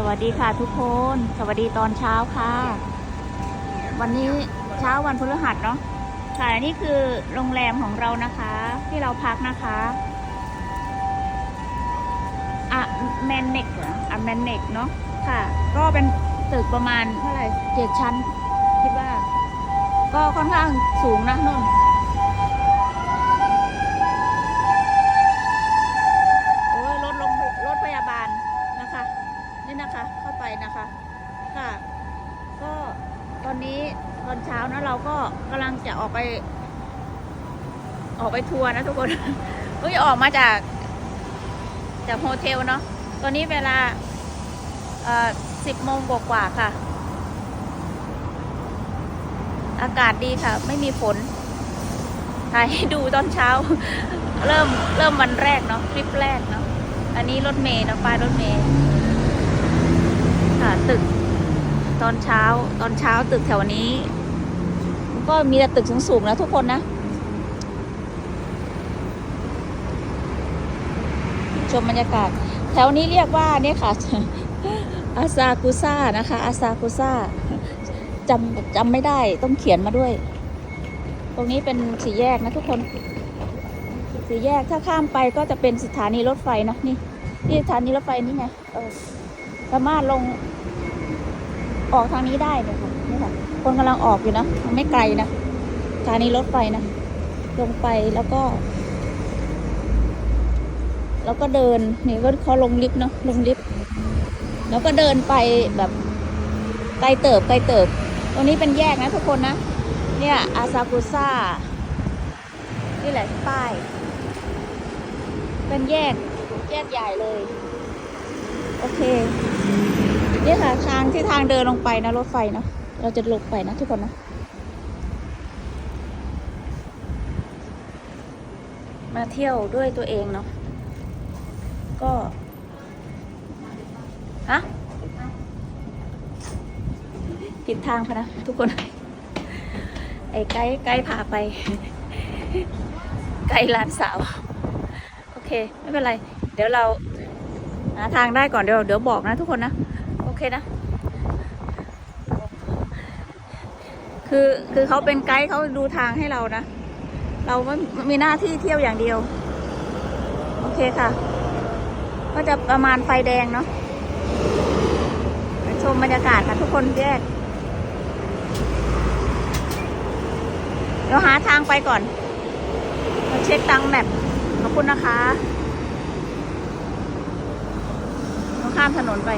สวัสดีค่ะทุกคน สวัสดีตอนเช้าค่ะ วันนี้เช้าวันพฤหัสเนาะค่ะนี่คือโรงแรมของเรานะคะ ที่เราพักนะคะอะแมนเน็กเหรออะแมนเน็กเนาะค่ะ ก็เป็นตึกประมาณเท่าไหร่เจ็ดชั้น คิดว่า ก็ค่อนข้างสูงนะนน โอ้ยรถลงรถพยาบาลนะคะ นี่นะคะ เข้าไปนะคะ ค่ะ ก็ต อนนี้ตอนเช้านะเราก็กำลังจะออกไป ออกไปทัวร์นะทุกคนเพิ่งจะออกมาจาก จากโฮเทลเนาะตอนนี้เวลาเอ่อสิบโมงกว่าๆค่ะ อากาศดีค่ะ ไม่มีฝนถ่ายให้ดูตอนเช้า เริ่มเริ่มวันแรกเนาะคลิปแรกเนาะอันนี้รถเมย์เนาะป้ายรถเมย์ค่ะตึก ตอนเช้า ตอนเช้าตึกแถวนี้ ก็มีแต่ตึกสูงๆนะทุกคนนะชมบรรยากาศ แถวนี้เรียกว่าเนี่ยค่ะ อาซากุซ่านะคะ อาซากุซ่าจำจำไม่ได้ต้องเขียนมาด้วย ตรงนี้เป็นสี่แยกนะทุกคนสี่แยกถ้าข้ามไปก็จะเป็นสถานีรถไฟนะนี่นี่สถานีรถไฟนี่ไงเออสามารถลง ออกทางนี้ได้เนี่ยค่ะนี่ค่ะ คนกำลังออกอยู่นะมันไม่ไกลนะสถานีรถไฟนะลงไปแล้วก็ แล้วก็เดินนี่ก็เขาลงลิฟต์เนาะลงลิฟต์แล้วก็เดินไปแบบไกลเติบไกลเติบ ตรงนี้เป็นแยกนะทุกคนนะ เนี่ยอาซากุซ่า นี่แหละป้าย เป็นแยก แยกใหญ่เลย โอเค นี่ค่ะ ทางที่ทางเดินลงไปนะรถไฟเนาะเราจะลงไปนะทุกคนนะมาเที่ยวด้วยตัวเองเนาะก็ฮะผิดทางพะนะ ทุกคน ไอ้ไกด์ไกด์พาไป ไกด์ร้านสาว โอเค ไม่เป็นไร เดี๋ยวเราหาทางได้ก่อนเดี๋ยวเดี๋ยวบอกนะทุกคนนะ เคนะ คือคือเขาเป็นไกด์เขาดูทางให้เรานะ เราไม่มีหน้าที่เที่ยวอย่างเดียว โอเคค่ะ ก็จะประมาณไฟแดงเนาะชมบรรยากาศค่ะทุกคนแยกเดี๋ยวหาทางไปก่อนมาเช็คตังแมปขอบคุณนะคะต้องข้ามถนนไป